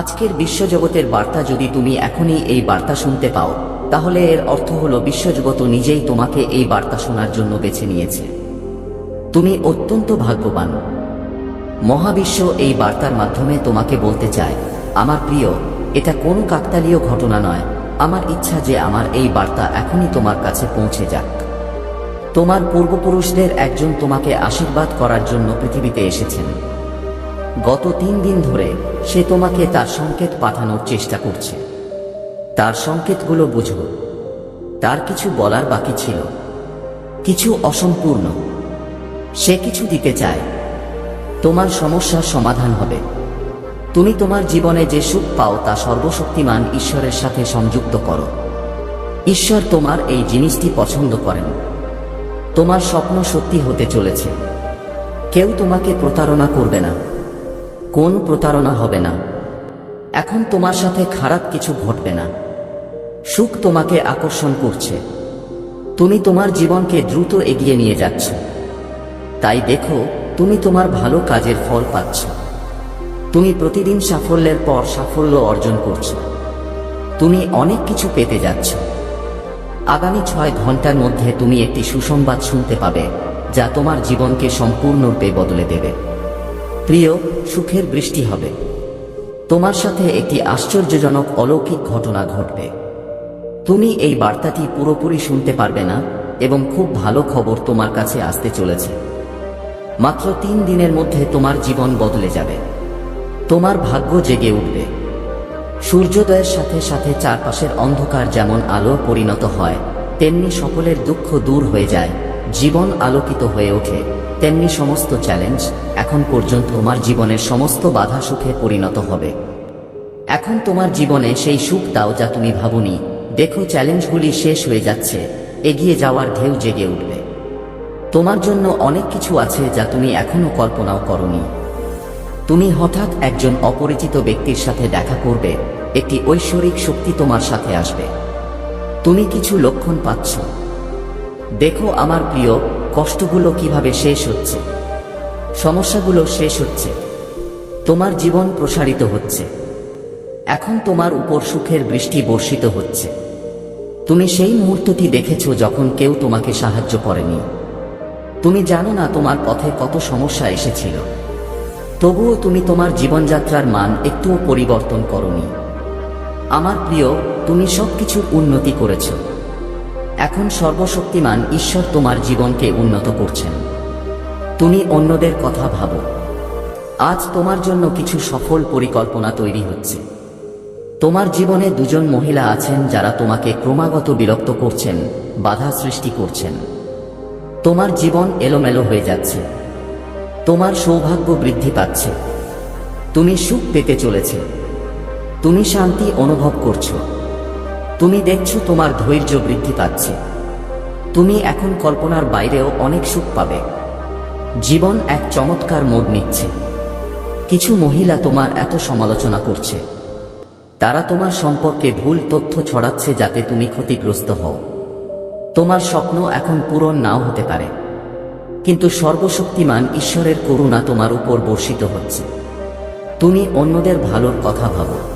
আজকের বিশ্বজগতের বার্তা যদি তুমি এখনই এই বার্তা শুনতে পাও, তাহলে এর অর্থ হলো বিশ্বজগত নিজেই তোমাকে এই বার্তা শোনার জন্য বেছে নিয়েছে। তুমি অত্যন্ত ভাগ্যবান। মহাবিশ্ব এই বার্তার মাধ্যমে তোমাকে বলতে চায়, আমার প্রিয়, এটা কোনো কাকতালীয় ঘটনা নয়। আমার ইচ্ছা যে আমার এই বার্তা এখনই তোমার কাছে পৌঁছে যাক। তোমার পূর্বপুরুষদের একজন তোমাকে আশীর্বাদ করার জন্য পৃথিবীতে এসেছেন। গত তিন দিন ধরে সে তোমাকে তার সংকেত পাঠানোর চেষ্টা করছে। তার সংকেতগুলো বুঝো। তার কিছু বলার বাকি ছিল। কিছু অসম্পূর্ণ। সে কিছু দিতে চায়। তোমার সমস্যার সমাধান হবে। তুমি তোমার জীবনে যে সুখ পাও তা সর্বশক্তিমান ঈশ্বরের সাথে সংযুক্ত করো। ঈশ্বর তোমার এই জিনিসটি পছন্দ করেন। তোমার স্বপ্ন সত্যি হতে চলেছে। কেউ তোমাকে প্রতারণা করবে না। কোন প্রতারণা হবে না। এখন তোমার সাথে খারাপ কিছু ঘটবে না। সুখ তোমাকে আকর্ষণ করছে। তুমি তোমার জীবনকে দ্রুত এগিয়ে নিয়ে যাচ্ছ। তাই দেখো, তুমি তোমার ভালো কাজের ফল পাচ্ছ। তুমি প্রতিদিন সাফল্যের পর সাফল্য অর্জন করছ। তুমি অনেক কিছু পেতে যাচ্ছ। আগামী ছয় ঘণ্টার মধ্যে তুমি একটি সুসংবাদ শুনতে পাবে, যা তোমার জীবনকে সম্পূর্ণরূপে বদলে দেবে। প্রিয়, সুখের বৃষ্টি হবে। তোমার সাথে একটি আশ্চর্যজনক অলৌকিক ঘটনা ঘটবে। তুমি এই বার্তাটি পুরোপুরি শুনতে পারবে না এবং খুব ভালো খবর তোমার কাছে আসতে চলেছে। মাত্র তিন দিনের মধ্যে তোমার জীবন বদলে যাবে। তোমার ভাগ্য জেগে উঠবে। সূর্যোদয়ের সাথে সাথে চারপাশের অন্ধকার যেমন আলো পরিণত হয়, তেমনি সকলের দুঃখ দূর হয়ে যায়। জীবন আলোকিত হয়ে ওঠে, তেমনি সমস্ত চ্যালেঞ্জ এখন পর্যন্ত তোমার জীবনের সমস্ত বাধা সুখে পরিণত হবে। এখন তোমার জীবনে সেই সুখ দাও যা তুমি ভাবনি। দেখো চ্যালেঞ্জগুলি শেষ হয়ে যাচ্ছে, এগিয়ে যাওয়ার ঢেউ জেগে উঠবে। তোমার জন্য অনেক কিছু আছে যা তুমি এখনও কল্পনাও করনি। তুমি হঠাৎ একজন অপরিচিত ব্যক্তির সাথে দেখা করবে, একটি ঐশ্বরিক শক্তি তোমার সাথে আসবে। তুমি কিছু লক্ষণ পাচ্ছ দেখো আমার প্রিয়, কষ্টগুলো কীভাবে শেষ হচ্ছে। সমস্যাগুলো শেষ হচ্ছে। তোমার জীবন প্রসারিত হচ্ছে। এখন তোমার উপর সুখের বৃষ্টি বর্ষিত হচ্ছে। তুমি সেই মুহূর্তটি দেখেছ যখন কেউ তোমাকে সাহায্য করেনি। তুমি জানো না তোমার পথে কত সমস্যা এসেছিল। তবুও তুমি তোমার জীবনযাত্রার মান একটুও পরিবর্তন করনি। আমার প্রিয়, তুমি সবকিছুর উন্নতি করেছ। এখন সর্বশক্তিমান ঈশ্বর তোমার জীবনকে উন্নত করছেন। তুমি অন্যদের কথা ভাবো। আজ তোমার জন্য কিছু সফল পরিকল্পনা তৈরি হচ্ছে। তোমার জীবনে দুজন মহিলা আছেন যারা তোমাকে ক্রমাগত বিরক্ত করছেন, বাধা সৃষ্টি করছেন। তোমার জীবন এলোমেলো হয়ে যাচ্ছে। তোমার সৌভাগ্য বৃদ্ধি পাচ্ছে। তুমি সুখ পেতে চলেছে। তুমি শান্তি অনুভব করছ। তুমি দেখছ তোমার ধৈর্য বৃদ্ধি পাচ্ছে। তুমি এখন কল্পনার বাইরেও অনেক সুখ পাবে। জীবন এক চমৎকার মোড় নিচ্ছে। কিছু মহিলা তোমার এত সমালোচনা করছে। তারা তোমার সম্পর্কে ভুল তথ্য ছড়াচ্ছে যাতে তুমি ক্ষতিগ্রস্ত হও। তোমার স্বপ্ন এখন পূরণ নাও হতে পারে। কিন্তু সর্বশক্তিমান ঈশ্বরের করুণা তোমার উপর বর্ষিত হচ্ছে। তুমি অন্যদের ভালোর কথা ভাবো।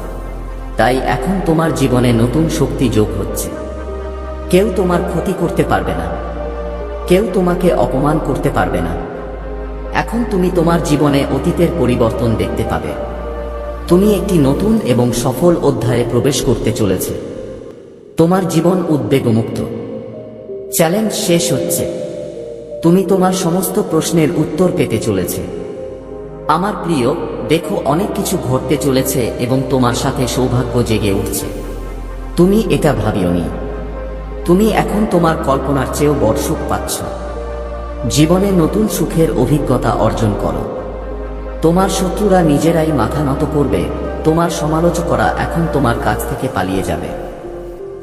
তাই এখন তোমার জীবনে নতুন শক্তি যোগ হচ্ছে। কেউ তোমার ক্ষতি করতে পারবে না। কেউ তোমাকে অপমান করতে পারবে না। এখন তুমি তোমার জীবনে অতীতের পরিবর্তন দেখতে পাবে। তুমি একটি নতুন এবং সফল অধ্যায়ে প্রবেশ করতে চলেছে। তোমার জীবন উদ্বেগমুক্ত। চ্যালেঞ্জ শেষ হচ্ছে। তুমি তোমার সমস্ত প্রশ্নের উত্তর পেতে চলেছে। আমার প্রিয় দেখো অনেক কিছু ঘটতে চলেছে এবং তোমার সাথে সৌভাগ্য জেগে উঠছে। তুমি এটা ভাবিওনি। তুমি এখন তোমার কল্পনার চেয়েও বড় সুখ পাচ্ছ। জীবনে নতুন সুখের অভিজ্ঞতা অর্জন করো। তোমার শত্রুরা নিজেরাই মাথা নত করবে, তোমার সমালোচকরা এখন তোমার কাছ থেকে পালিয়ে যাবে।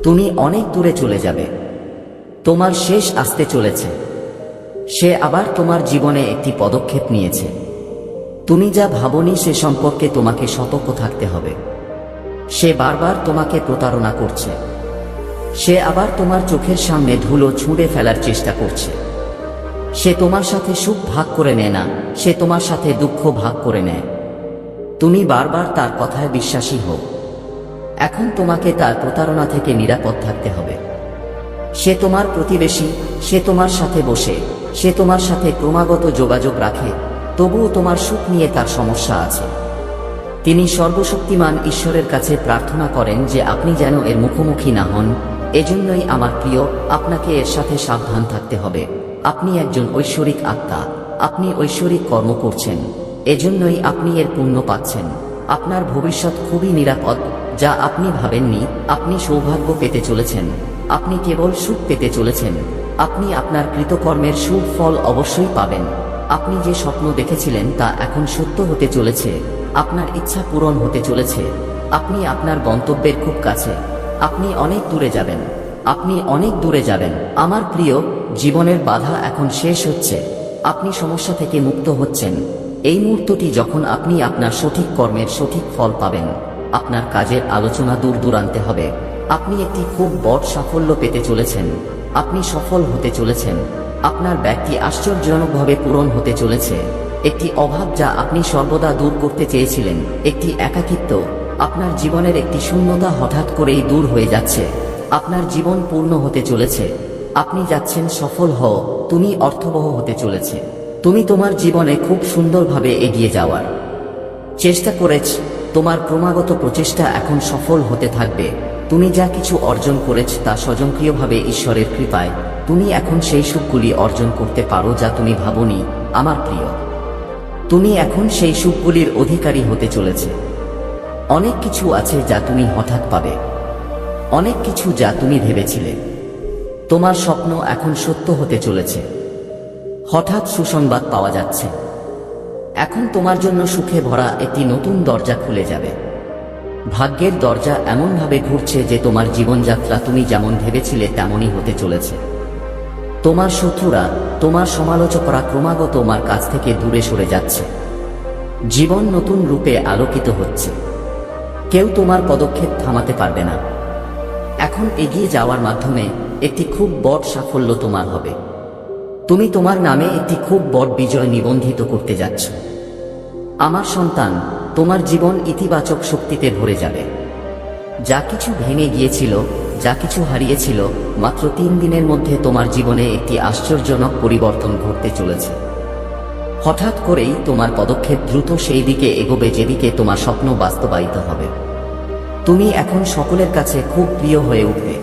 তুমি অনেক দূরে চলে যাবে। তোমার শেষ আসতে চলেছে। সে আবার তোমার জীবনে একটি পদক্ষেপ নিয়েছে। তুমি যা ভাবনি সে সম্পর্কে তোমাকে সতর্ক থাকতে হবে। সে বারবার তোমাকে প্রতারণা করছে। সে আবার তোমার চোখের সামনে ধুলো ছুঁড়ে ফেলার চেষ্টা করছে। সে তোমার সাথে সুখ ভাগ করে নেয় না, সে তোমার সাথে দুঃখ ভাগ করে নেয়। তুমি বারবার তার কথায় বিশ্বাসী হও। এখন তোমাকে তার প্রতারণা থেকে নিরাপদ থাকতে হবে। সে তোমার প্রতিবেশী, সে তোমার সাথে বসে, সে তোমার সাথে ক্রমাগত যোগাযোগ রাখে তবুও তোমার সুখ নিয়ে তার সমস্যা আছে। তিনি সর্বশক্তিমান ঈশ্বরের কাছে প্রার্থনা করেন যে আপনি যেন এর মুখোমুখি না হন। এজন্যই আমার প্রিয়, আপনাকে এর সাথে সাবধান থাকতে হবে। আপনি একজন ঐশ্বরিক আত্মা, আপনি ঐশ্বরিক কর্ম করছেন। এজন্যই আপনি এর পুণ্য পাচ্ছেন। আপনার ভবিষ্যৎ খুবই নিরাপদ, যা আপনি ভাবেননি, আপনি সৌভাগ্য পেতে চলেছেন। আপনি কেবল সুখ পেতে চলেছেন। আপনি আপনার কৃতকর্মের সুখ ফল অবশ্যই পাবেন। আপনি যে স্বপ্ন দেখেছিলেন তা এখন সত্য হতে চলেছে। আপনার ইচ্ছা পূরণ হতে চলেছে। আপনি আপনার গন্তব্যের খুব কাছে। আপনি অনেক দূরে যাবেন। আপনি অনেক দূরে যাবেন। আমার প্রিয়, জীবনের বাধা এখন শেষ হচ্ছে। আপনি সমস্যা থেকে মুক্ত হচ্ছেন। এই মুহূর্তটি যখন আপনি আপনার সঠিক কর্মের সঠিক ফল পাবেন, আপনার কাজের আলোচনা দূর দূরান্তে হবে। আপনি একটি খুব বড় সাফল্য পেতে চলেছেন। আপনি সফল হতে চলেছেন। আপনার ব্যক্তি আশ্চর্যজনকভাবে পূরণ হতে চলেছে। একটি অভাব যা আপনি সর্বদা দূর করতে চেয়েছিলেন। একটি একাকিত্ব আপনার জীবনের একটি শূন্যতা হঠাৎ করেই দূর হয়ে যাচ্ছে। আপনার জীবন পূর্ণ হতে চলেছে। আপনি যাচ্ছেন সফল হও তুমি অর্থবহ হতে চলেছে। তুমি তোমার জীবনে খুব সুন্দরভাবে এগিয়ে যাওয়ার। চেষ্টা করেছ, তোমার ক্রমাগত প্রচেষ্টা এখন সফল হতে থাকবে। তুমি যা কিছু অর্জন করেছ তা স্বজনক্রিয়ভাবে ঈশ্বরের কৃপায়। তুমি এখন সেই সুখগুলি অর্জন করতে পারো যা তুমি ভাবনি, আমার প্রিয়। তুমি এখন সেই সুখগুলির অধিকারী হতে চলেছে। অনেক কিছু আছে যা তুমি হঠাৎ পাবে। অনেক কিছু যা তুমি ভেবেছিলে। তোমার স্বপ্ন এখন সত্য হতে চলেছে। হঠাৎ সুসংবাদ পাওয়া যাচ্ছে। এখন তোমার জন্য সুখে ভরা একটি নতুন দরজা খুলে যাবে। ভাগ্যের দরজা এমনভাবে ঘুরছে যে তোমার জীবনযাত্রা তুমি যেমন ভেবেছিলে তেমনই হতে চলেছে। তোমার শত্রুরা, তোমার সমালোচকরা ক্রমাগত তোমার কাছ থেকে দূরে সরে যাচ্ছে। জীবন নতুন রূপে আলোকিত হচ্ছে। কেউ তোমার পদক্ষেপ থামাতে পারবে না। এখন এগিয়ে যাওয়ার মাধ্যমে একটি খুব বড় সাফল্য তোমার হবে। তুমি তোমার নামে একটি খুব বড় বিজয় নিবন্ধিত করতে যাচ্ছ। আমার সন্তান তোমার জীবন ইতিবাচক শক্তিতে ভরে যাবে। যা কিছু ভেঙে গিয়েছিল, যা কিছু হারিয়েছিল, মাত্র তিন দিনের মধ্যে তোমার জীবনে একটি আশ্চর্যজনক পরিবর্তন ঘটতে চলেছে। হঠাৎ করেই তোমার পদক্ষেপ দ্রুত সেই দিকে এগোবে যেদিকে তোমার স্বপ্ন বাস্তবায়িত হবে। তুমি এখন সকলের কাছে খুব প্রিয় হয়ে উঠবে।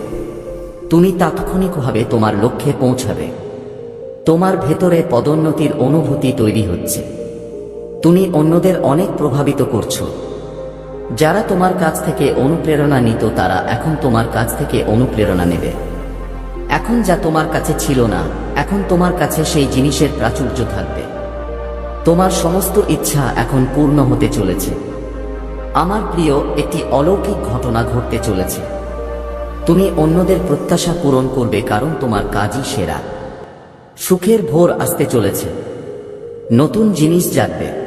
তুমি তাৎক্ষণিকভাবে তোমার লক্ষ্যে পৌঁছাবে। তোমার ভেতরে পদোন্নতির অনুভূতি তৈরি হচ্ছে। তুমি অন্যদের অনেক প্রভাবিত করছ। যারা তোমার কাছ থেকে অনুপ্রেরণা নিত, তারা এখন তোমার কাছ থেকে অনুপ্রেরণা নেবে। এখন যা তোমার কাছে ছিল না, এখন তোমার কাছে সেই জিনিসের প্রাচুর্য থাকবে। তোমার সমস্ত ইচ্ছা এখন পূর্ণ হতে চলেছে। আমার প্রিয়, একটি অলৌকিক ঘটনা ঘটতে চলেছে। তুমি অন্যদের প্রত্যাশা পূরণ করবে, কারণ তোমার কাজই সেরা। সুখের ভোর আসতে চলেছে। নতুন জিনিস জাগবে।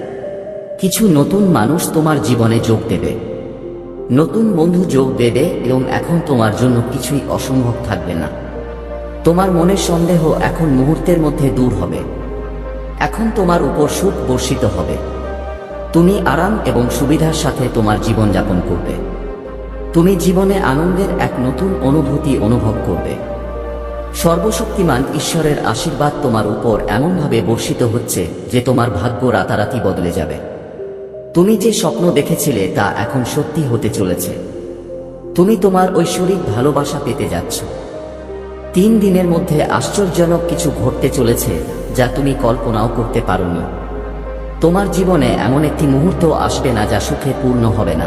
কিছু নতুন মানুষ তোমার জীবনে যোগ দেবে। নতুন বন্ধু যোগ দেবে এবং এখন তোমার জন্য কিছুই অসম্ভব থাকবে না। তোমার মনের সন্দেহ এখন মুহূর্তের মধ্যে দূর হবে। এখন তোমার উপর সুখ বর্ষিত হবে। তুমি আরাম এবং সুবিধার সাথে তোমার জীবন যাপন করবে। তুমি জীবনে আনন্দের এক নতুন অনুভূতি অনুভব করবে। সর্বশক্তিমান ঈশ্বরের আশীর্বাদ তোমার উপর এমনভাবে বর্ষিত হচ্ছে যে তোমার ভাগ্য রাতারাতি বদলে যাবে। তুমি যে স্বপ্ন দেখেছিলে তা এখন সত্যি হতে চলেছে। তুমি তোমার ঐশ্বরিক ভালোবাসা পেতে যাচ্ছ। তিন দিনের মধ্যে আশ্চর্যজনক কিছু ঘটতে চলেছে যা তুমি কল্পনাও করতে পারোনি। তোমার জীবনে এমন একটি মুহূর্ত আসবে না যা সুখে পূর্ণ হবে না।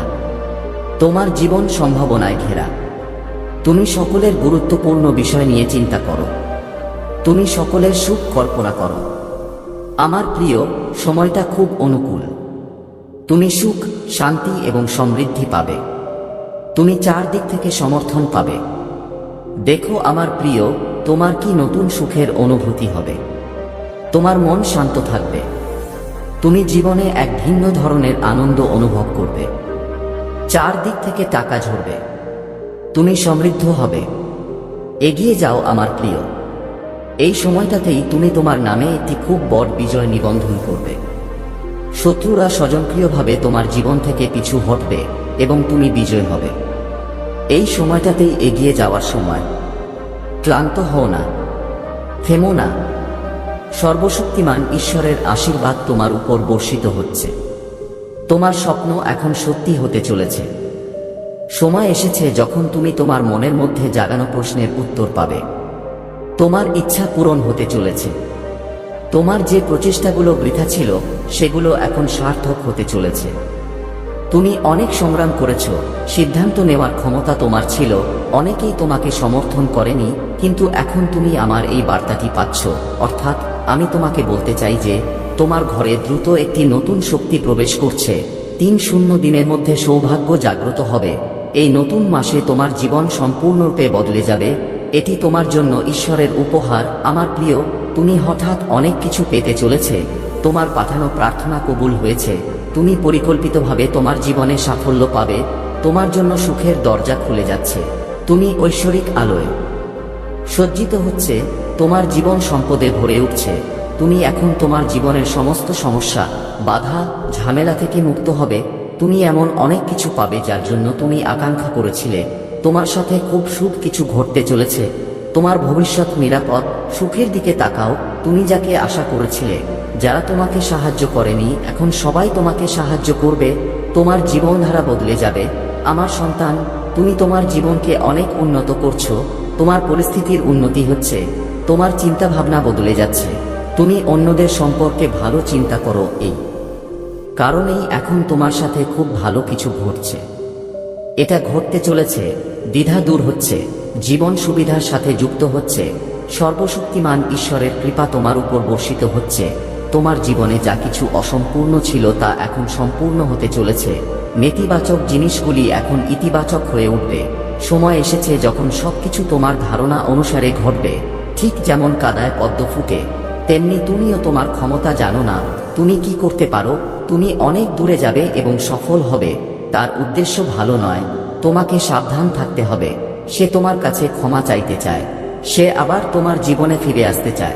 তোমার জীবন সম্ভাবনায় ঘেরা। তুমি সকলের গুরুত্বপূর্ণ বিষয় নিয়ে চিন্তা করো। তুমি সকলের সুখ কল্পনা করো। আমার প্রিয়, সময়টা খুব অনুকূল। তুমি সুখ, শান্তি এবং সমৃদ্ধি পাবে। তুমি চারদিক থেকে সমর্থন পাবে। দেখো আমার প্রিয়, তোমার কি নতুন সুখের অনুভূতি হবে? তোমার মন শান্ত থাকবে। তুমি জীবনে এক ভিন্ন ধরনের আনন্দ অনুভব করবে। চারদিক থেকে টাকা ঝরবে। তুমি সমৃদ্ধ হবে। এগিয়ে যাও আমার প্রিয়। এই সময়টাতেই তুমি তোমার নামে একটি খুব বড় বিজয় নিবন্ধন করবে। শত্রুরা স্বজনক্রিয়ভাবে তোমার জীবন থেকে পিছু হটবে এবং তুমি বিজয় হবে। এই সময়টাতেই এগিয়ে যাওয়ার সময়। ক্লান্ত হও না। থেমো না। সর্বশক্তিমান ঈশ্বরের আশীর্বাদ তোমার উপর বর্ষিত হচ্ছে। তোমার স্বপ্ন এখন সত্যি হতে চলেছে। সময় এসেছে যখন তুমি তোমার মনের মধ্যে জাগানো প্রশ্নের উত্তর পাবে। তোমার ইচ্ছা পূরণ হতে চলেছে। তোমার যে প্রচেষ্টাগুলো বৃথা ছিল, সেগুলো এখন সার্থক হতে চলেছে। তুমি অনেক সংগ্রাম করেছ, সিদ্ধান্ত নেওয়ার ক্ষমতা তোমার ছিল, অনেকেই তোমাকে সমর্থন করেনি, কিন্তু এখন তুমি আমার এই বার্তাটি পাচ্ছ। অর্থাৎ, আমি তোমাকে বলতে চাই যে, তোমার ঘরে দ্রুত একটি নতুন শক্তি প্রবেশ করছে। তিন শূন্য দিনের মধ্যে সৌভাগ্য জাগ্রত হবে। এই নতুন মাসে তোমার জীবন সম্পূর্ণরূপে বদলে যাবে। এটি তোমার জন্য ঈশ্বরের উপহার, আমার প্রিয় তুমি হঠাৎ অনেক কিছু পেতে চলেছে, তোমার পাঠানো প্রার্থনা কবুল হয়েছে, তুমি পরিকল্পিতভাবে তোমার জীবনে সাফল্য পাবে, তোমার জন্য সুখের দরজা খুলে যাচ্ছে, তুমি ঐশ্বরিক আলোয়। সজ্জিত হচ্ছে, তোমার জীবন সম্পদে ভরে উঠছে, তুমি এখন তোমার জীবনের সমস্ত সমস্যা, বাধা, ঝামেলা থেকে মুক্ত হবে, তুমি এমন অনেক কিছু পাবে যার জন্য তুমি আকাঙ্ক্ষা করেছিলে, তোমার সাথে খুব সুখ কিছু ঘটতে চলেছে তোমার ভবিষ্যৎ নিরাপদ, সুখের দিকে তাকাও, তুমি যাকে আশা করেছিলে, যারা তোমাকে সাহায্য করেনি, এখন সবাই তোমাকে সাহায্য করবে, তোমার জীবনধারা বদলে যাবে। আমার সন্তান, তুমি তোমার জীবনকে অনেক উন্নত করছ, তোমার পরিস্থিতির উন্নতি হচ্ছে, তোমার চিন্তা ভাবনা বদলে যাচ্ছে, তুমি অন্যদের সম্পর্কে ভালো চিন্তা করো এই কারণেই এখন তোমার সাথে খুব ভালো কিছু ঘটছে। এটা ঘটতে চলেছে, দ্বিধা দূর হচ্ছে। জীবন সুবিধার সাথে যুক্ত হচ্ছে, সর্বশক্তিমান ঈশ্বরের কৃপা তোমার উপর বর্ষিত হচ্ছে, তোমার জীবনে যা কিছু অসম্পূর্ণ ছিল তা এখন সম্পূর্ণ হতে চলেছে, নেতিবাচক জিনিসগুলি এখন ইতিবাচক হয়ে উঠবে, সময় এসেছে যখন সবকিছু তোমার ধারণা অনুসারে ঘটবে, ঠিক যেমন কাদায় পদ্ম ফুটে, তেমনি তুমিও তোমার ক্ষমতা জানো না, তুমি কি করতে পারো, তুমি অনেক দূরে যাবে এবং সফল হবে, তার উদ্দেশ্য ভালো নয়, তোমাকে সাবধান থাকতে হবে। সে তোমার কাছে ক্ষমা চাইতে চায়। সে আবার তোমার জীবনে ফিরে আসতে চায়।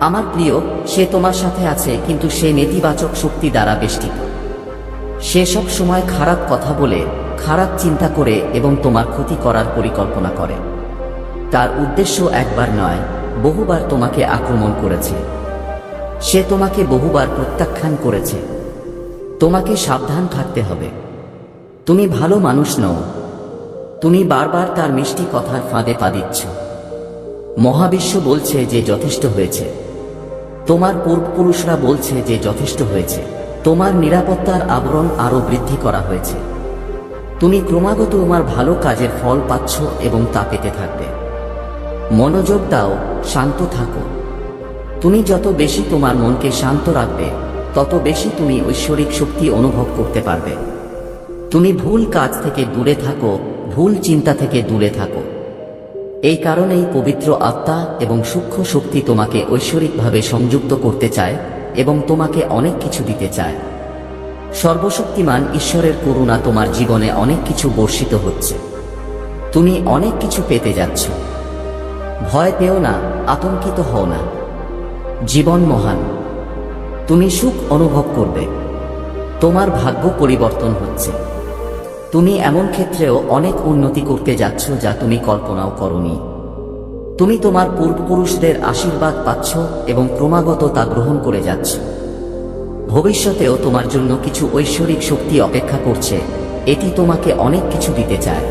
আমার প্রিয়, সে তোমার সাথে আছে, কিন্তু সে নেতিবাচক শক্তি দ্বারা বেষ্টিত। সে সব সময় খারাপ কথা বলে, খারাপ চিন্তা করে এবং তোমার ক্ষতি করার পরিকল্পনা করে। তার উদ্দেশ্য একবার নয়, বহুবার তোমাকে আক্রমণ করেছে। সে তোমাকে বহুবার প্রত্যাখ্যান করেছে। তোমাকে সাবধান থাকতে হবে। তুমি ভালো মানুষ নও তুমি বারবার তার মিষ্টি কথার ফাঁদে পা দিচ্ছ। মহাবিশ্ব বলছে যে যথেষ্ট হয়েছে। তোমার পূর্বপুরুষরা বলছে যে যথেষ্ট হয়েছে। তোমার নিরাপত্তার আবরণ আরও বৃদ্ধি করা হয়েছে। তুমি ক্রমাগত তোমার ভালো কাজের ফল পাচ্ছ এবং তা পেতে থাকবে। মনোযোগ দাও, শান্ত থাকো। তুমি যত বেশি তোমার মনকে শান্ত রাখবে, তত বেশি তুমি ঐশ্বরিক শক্তি অনুভব করতে পারবে। তুমি ভুল কাজ থেকে দূরে থাকো ভুল চিন্তা থেকে দূরে থাকো। এই কারণেই পবিত্র আত্মা এবং সূক্ষ্ম শক্তি তোমাকে ঐশ্বরিকভাবে সংযুক্ত করতে চায় এবং তোমাকে অনেক কিছু দিতে চায়। সর্বশক্তিমান ঈশ্বরের করুণা তোমার জীবনে অনেক কিছু বর্ষিত হচ্ছে। তুমি অনেক কিছু পেতে যাচ্ছ। ভয় পেও না, আতঙ্কিত হও না। জীবন মহান। তুমি সুখ অনুভব করবে। তোমার ভাগ্য পরিবর্তন হচ্ছে। তুমি এমন ক্ষেত্রেও অনেক উন্নতি করতে যাচ্ছ যা তুমি কল্পনাও করনি। তুমি তোমার পূর্বপুরুষদের আশীর্বাদ পাচ্ছ এবং ক্রমাগত তা গ্রহণ করে যাচ্ছ। ভবিষ্যতেও তোমার জন্য কিছু ঐশ্বরিক শক্তি অপেক্ষা করছে। এটি তোমাকে অনেক কিছু দিতে চায়।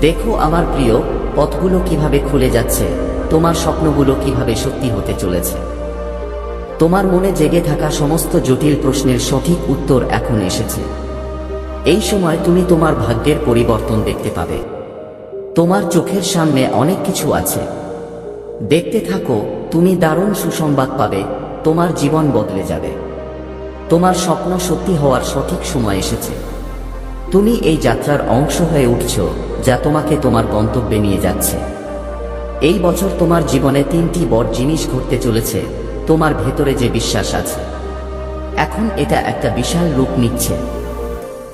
দেখো আমার প্রিয়, পথগুলো কীভাবে খুলে যাচ্ছে, তোমার স্বপ্নগুলো কীভাবে সত্যি হতে চলেছে। তোমার মনে জেগে থাকা সমস্ত জটিল প্রশ্নের সঠিক উত্তর এখন এসেছে। এই সময় তুমি তোমার ভাগ্যের পরিবর্তন দেখতে পাবে। তোমার চোখের সামনে অনেক কিছু আছে। দেখতে থাকো, তুমি দারুণ সুসংবাদ পাবে, তোমার জীবন বদলে যাবে। তোমার স্বপ্ন সত্যি হওয়ার সঠিক সময় এসেছে। তুমি এই যাত্রার অংশ হয়ে উঠছ, যা তোমাকে তোমার গন্তব্যে নিয়ে যাচ্ছে। এই বছর তোমার জীবনে তিনটি বড় জিনিস ঘটতে চলেছে, তোমার ভেতরে যে বিশ্বাস আছে। এখন এটা একটা বিশাল রূপ নিচ্ছে।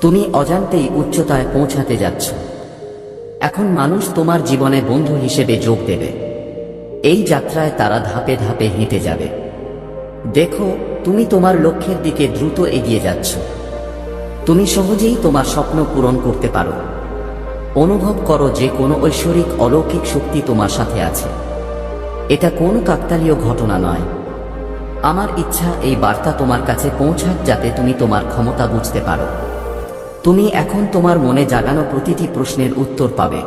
তুমি অজান্তেই উচ্চতায় পৌঁছাতে যাচ্ছ। এখন মানুষ তোমার জীবনে বন্ধু হিসেবে যোগ দেবে। এই যাত্রায় তারা ধাপে ধাপে হেঁটে যাবে। দেখো, তুমি তোমার লক্ষ্যের দিকে দ্রুত এগিয়ে যাচ্ছ। তুমি সহজেই তোমার স্বপ্ন পূরণ করতে পারো। অনুভব করো যে কোনো ঐশ্বরিক অলৌকিক শক্তি তোমার সাথে আছে। এটা কোনো কাকতালীয় ঘটনা নয়। আমার ইচ্ছা এই বার্তা তোমার কাছে পৌঁছাক যাতে তুমি তোমার ক্ষমতা বুঝতে পারো। তুমি এখন তোমার মনে জাগানো প্রতিটি প্রশ্নের উত্তর পাবে।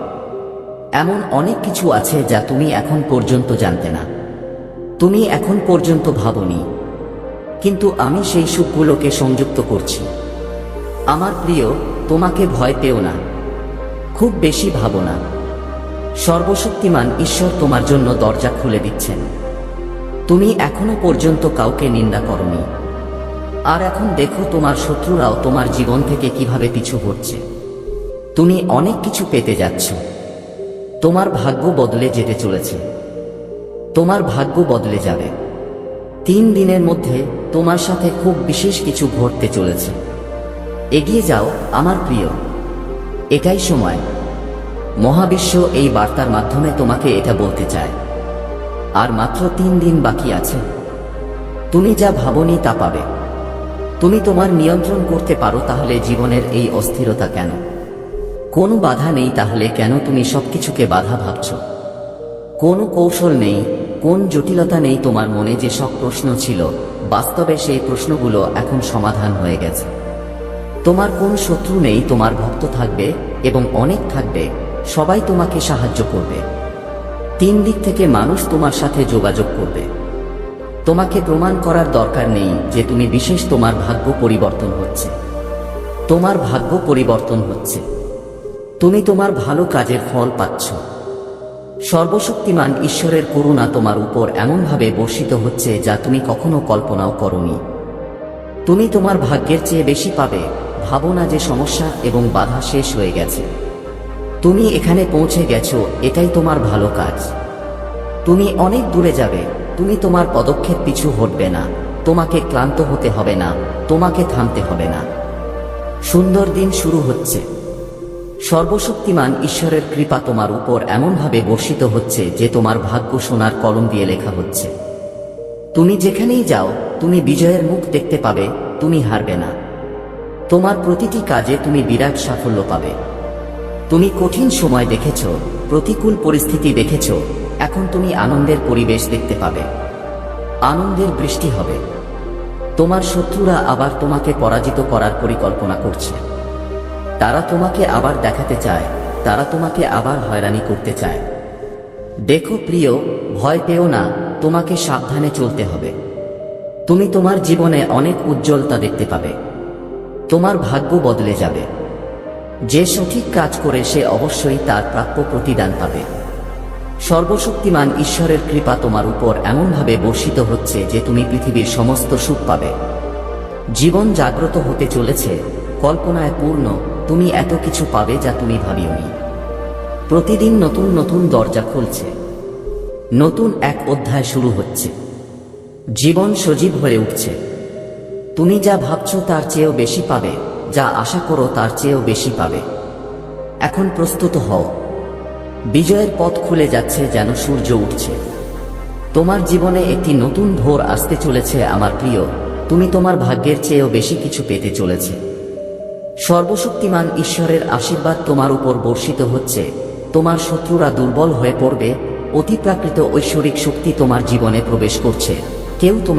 এমন অনেক কিছু আছে যা তুমি এখন পর্যন্ত জানতে না। তুমি এখন পর্যন্ত ভাবনি। কিন্তু আমি সেই সুখগুলোকে সংযুক্ত করছি। আমার প্রিয়, তোমাকে ভয় পেও না। খুব বেশি ভাবো না। সর্বশক্তিমান ঈশ্বর তোমার জন্য দরজা খুলে দিচ্ছেন। তুমি এখনও পর্যন্ত কাউকে নিন্দা করনি। আর এখন দেখো তোমার শত্রুরাও তোমার জীবন থেকে কীভাবে পিছু হচ্ছে তুমি অনেক কিছু পেতে যাচ্ছ। তোমার ভাগ্য বদলে যেতে চলেছে। তোমার ভাগ্য বদলে যাবে। তিন দিনের মধ্যে তোমার সাথে খুব বিশেষ কিছু ঘটতে চলেছে। এগিয়ে যাও, আমার প্রিয়। এটাই সময়। মহাবিশ্ব এই বার্তার মাধ্যমে তোমাকে এটা বলতে চায়। আর মাত্র তিন দিন বাকি আছে। তুমি যা ভাবনি তা পাবে। তুমি তোমার নিয়ন্ত্রণ করতে পারো, তাহলে জীবনের এই অস্থিরতা কেন? কোনো বাধা নেই, তাহলে কেন তুমি সবকিছুকে বাধা ভাবছ? কোনো কৌশল নেই, কোন জটিলতা নেই তোমার মনে যে সব প্রশ্ন ছিল, বাস্তবে সেই প্রশ্নগুলো এখন সমাধান হয়ে গেছে। তোমার কোন শত্রু নেই, তোমার ভক্ত থাকবে এবং অনেক থাকবে, সবাই তোমাকে সাহায্য করবে। তিন দিক থেকে মানুষ তোমার সাথে যোগাযোগ করবে। তোমাকে প্রমাণ করার দরকার নেই যে তুমি বিশেষ তোমার ভাগ্য পরিবর্তন হচ্ছে। তোমার ভাগ্য পরিবর্তন হচ্ছে। তুমি তোমার ভালো কাজের ফল পাচ্ছ। সর্বশক্তিমান ঈশ্বরের করুণা তোমার উপর এমনভাবে বর্ষিত হচ্ছে যা তুমি কখনো কল্পনাও করনি। তুমি তোমার ভাগ্যের চেয়ে বেশি পাবে, ভাবো না যে সমস্যা এবং বাধা শেষ হয়ে গেছে। তুমি এখানে পৌঁছে গেছো, এটাই তোমার ভালো কাজ। তুমি অনেক দূরে যাবে তুমি তোমার পদক্ষেপ পিছু হটবে না। তোমাকে ক্লান্ত হতে হবে না। তোমাকে থামতে হবে না। সুন্দর দিন শুরু হচ্ছে। সর্বশক্তিমান ঈশ্বরের কৃপা তোমার উপর এমনভাবে বর্ষিত হচ্ছে যে তোমার ভাগ্য সোনার কলম দিয়ে লেখা হচ্ছে। তুমি যেখানেই যাও, তুমি বিজয়ের মুখ দেখতে পাবে, তুমি হারবে না। তোমার প্রতিটি কাজে তুমি বিরাট সাফল্য পাবে। তুমি কঠিন সময় দেখেছ, প্রতিকূল পরিস্থিতি দেখেছ এখন তুমি আনন্দের পরিবেশ দেখতে পাবে। আনন্দের বৃষ্টি হবে। তোমার শত্রুরা আবার তোমাকে পরাজিত করার পরিকল্পনা করছে। তারা তোমাকে আবার দেখাতে চায়, তারা তোমাকে আবার হয়রানি করতে চায়। দেখো প্রিয়, ভয় পেও না, তোমাকে সাবধানে চলতে হবে। তুমি তোমার জীবনে অনেক উজ্জ্বলতা দেখতে পাবে। তোমার ভাগ্য বদলে যাবে। যে সঠিক কাজ করে সে অবশ্যই তার প্রাপ্য প্রতিদান পাবে। সর্বশক্তিমান ঈশ্বরের কৃপা তোমার উপর এমনভাবে বর্ষিত হচ্ছে যে তুমি পৃথিবীর সমস্ত সুখ পাবে। জীবন জাগ্রত হতে চলেছে, কল্পনায় পূর্ণ, তুমি এত কিছু পাবে যা তুমি ভাবিওনি। প্রতিদিন নতুন নতুন দরজা খুলছে। নতুন এক অধ্যায় শুরু হচ্ছে। জীবন সজীব হয়ে উঠছে। তুমি যা ভাবছ তার চেয়েও বেশি পাবে, যা আশা করো তার চেয়েও বেশি পাবে। এখন প্রস্তুত হও। বিজয়ের পথ খুলে যাচ্ছে যেন সূর্য উঠছে। তোমার জীবনে একটি নতুন ভোর আসতে চলেছে, আমার প্রিয়। তুমি তোমার ভাগ্যের চেয়েও বেশি কিছু পেতে চলেছে। সর্বশক্তিমান ঈশ্বরের আশীর্বাদ তোমার উপর বর্ষিত হচ্ছে। তোমার শত্রুরা দুর্বল হয়ে পড়বে। অতিপ্রাকৃত ঐশ্বরিক শক্তি তোমার জীবনে প্রবেশ করছে। কেউ